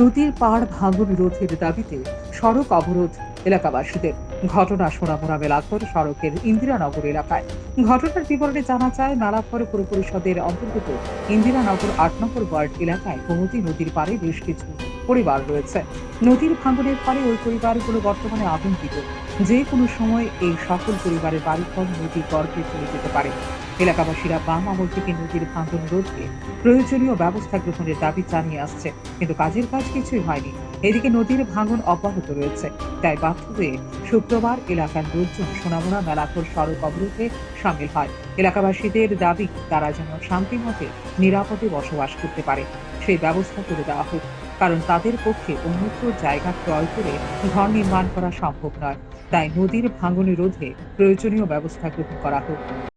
নদীর পাড় ভাঙন রোধের দাবিতে সড়ক অবরোধ এলাকাবাসীদের। ঘটনা সোনামুড়া মেলাঘর সড়কের ইন্দিরানগর এলাকায়। ঘটনার বিবরণে জানা যায় মেলাঘর পুর পরিষদের অন্তর্গত ইন্দিরানগর আট নম্বর ওয়ার্ড এলাকায় গোমতী নদীর পাড়ে বেশ কিছু পরিবার রয়েছে। নদীর ভাঙনের ফলে ওই পরিবারগুলো বর্তমানে আতঙ্কিত। যে কোনো সময় এই সকল পরিবারের বাড়িঘর নদী গর্ভে চলে যেতে পারে। এলাকাবাসীরা বাম আমল থেকে নদীর ভাঙন রোধে প্রয়োজনীয় ব্যবস্থা গ্রহণের দাবি জানিয়ে আসছে, কিন্তু কাজের কাজ কিছুই হয়নি। এদিকে নদীর ভাঙন অব্যাহত রয়েছে, তাই বাধ্য হয়ে শুক্রবার এলাকার লোকজন সোনামুড়া মেলাঘর সড়ক অবরোধে সামিল হয়। এলাকাবাসীদের দাবি, তারা যেন শান্তিমতে নিরাপদে বসবাস করতে পারে। সেই ব্যবস্থা করে দেওয়া হোক, কারণ তাদের পক্ষে অন্যত্র জায়গা ক্রয় করে ঘর নির্মাণ করা সম্ভব নয়। তাই নদীর ভাঙন রোধে প্রয়োজনীয় ব্যবস্থা গ্রহণ করা হোক।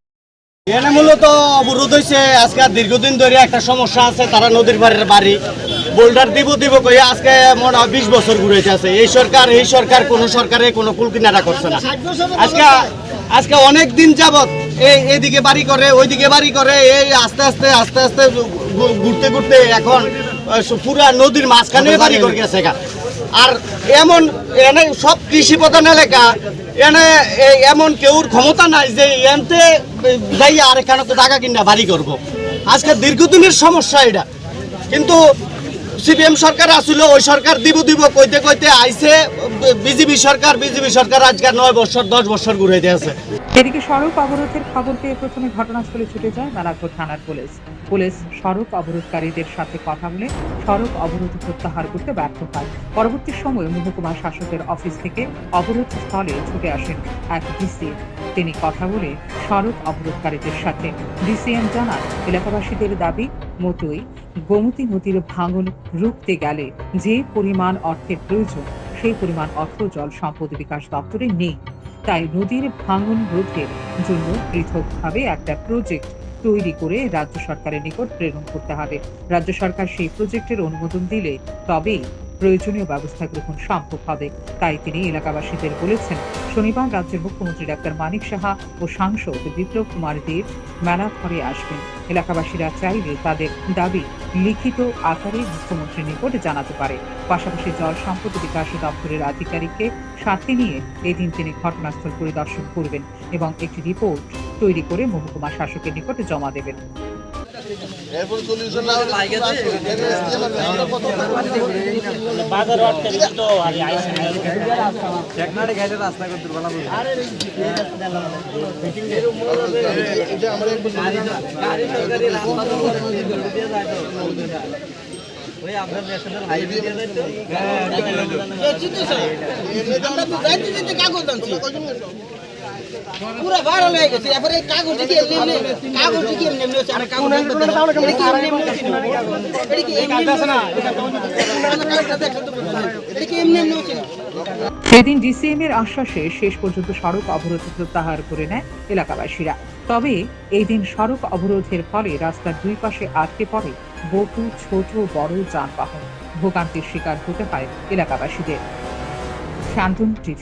এখানে মূলত অবরোধ হয়েছে আজকে দীর্ঘদিন ধরে একটা সমস্যা আছে তারা নদীর পাড়ের বাড়ি। বোল্ডার দিব দিব কই আজকে মনে হয় বিশ বছর ঘুরেছে আছে। এই সরকার এই সরকার কোন সরকারে কোনো কুল কিনারা করছে না। আজকে আজকে অনেক দিন যাবত এই এইদিকে বাড়ি করে ওইদিকে বাড়ি করে এই আস্তে আস্তে আস্তে আস্তে ঘুরতে ঘুরতে এখন পুরা নদীর মাঝখানে বাড়ি করে গেছে গা। আর এমন এনে সব কৃষি প্রধান এলাকা, এনে এমন কেউর ক্ষমতা নাই যে এনতে যাই আর এখানে তো টাকা কিনা বাড়ি করব। আজকে দীর্ঘদিনের সমস্যা এটা। কিন্তু সিপিএম সরকার আসলে ওই সরকার দিব দিব কইতে কইতে আইছে। বিজেপি সরকার বিজেপি সরকার আজকে নয় বছর, দশ বছর ঘুরে দিয়েছে এদিকে সড়ক অবরোধের খবর পেয়ে প্রথমে ঘটনাস্থলে ছুটে যায় মেলাঘর থানার পুলিশ। পুলিশ সড়ক অবরোধকারীদের সাথে কথা বলে সড়ক অবরোধ প্রত্যাহার করতে ব্যর্থ হয়। পরবর্তী সময়ে মহকুমা শাসকের অফিস থেকে অবরোধ স্থলে ছুটে আসেন এক ডিসি। তিনি কথা বলে সড়ক অবরোধকারীদের সাথে ডিসিএম জানান, এলাকাবাসীদের দাবি, মতোই গোমতী নদীর ভাঙন রুখতে গেলে যে পরিমাণ অর্থের প্রয়োজন, সেই পরিমাণ অর্থ জল সম্পদ বিকাশ দপ্তরে নেই। তাই নদীর ভাঙন রোধের জন্য পৃথকভাবে একটা প্রজেক্ট তৈরি করে রাজ্য সরকারের নিকট প্রেরণ করতে হবে। রাজ্য সরকার সেই প্রজেক্টের অনুমোদন দিলে তবেই প্রয়োজনীয় ব্যবস্থা গ্রহণ সম্ভব হবে। তাই তিনি এলাকাবাসীদের বলেছেন, শনিবার রাজ্যের মুখ্যমন্ত্রী ডাক্তার মানিক সাহা ও সাংসদ বিপ্লব কুমার দেব মেলা ঘরে আসবেন। এলাকাবাসীরা চাইলে তাদের দাবি লিখিত আকারে মুখ্যমন্ত্রীর নিকট জানাতে পারে। পাশাপাশি জল সম্পদ বিকাশ দপ্তরের আধিকারিককে সাথে নিয়ে এদিন তিনি ঘটনাস্থল পরিদর্শন করবেন এবং একটি রিপোর্ট তৈরি করে মহকুমা শাসকের নিকটে জমা দেবেন। এরপর সলিউশন না হলে বাজার আটকে তো আর আইসে এটা আমরা একবার আমরা তো যাইতে যাইতে। কাগজ আনছি পুরা ভাইরাল হয়ে। গেছে এরপরে কাগজ কি এমনি এমনি কাগজ কি এমনি এমনি হচ্ছে? আমরা কাগজ দেখতে দেন। এটা কি এমনি কি হচ্ছে? হচ্ছে? সেদিন ডিসিএম এর আশ্বাসে শেষ পর্যন্ত সড়ক অবরোধ প্রত্যাহার করে নেয় এলাকাবাসীরা। তবে এই দিন সড়ক অবরোধের ফলে রাস্তার দুই পাশে আটকে পড়ে বহু ছোট বড় যানবাহন। ভোগান্তির শিকার হতে হয় এলাকাবাসীদের। শান্তন টিভি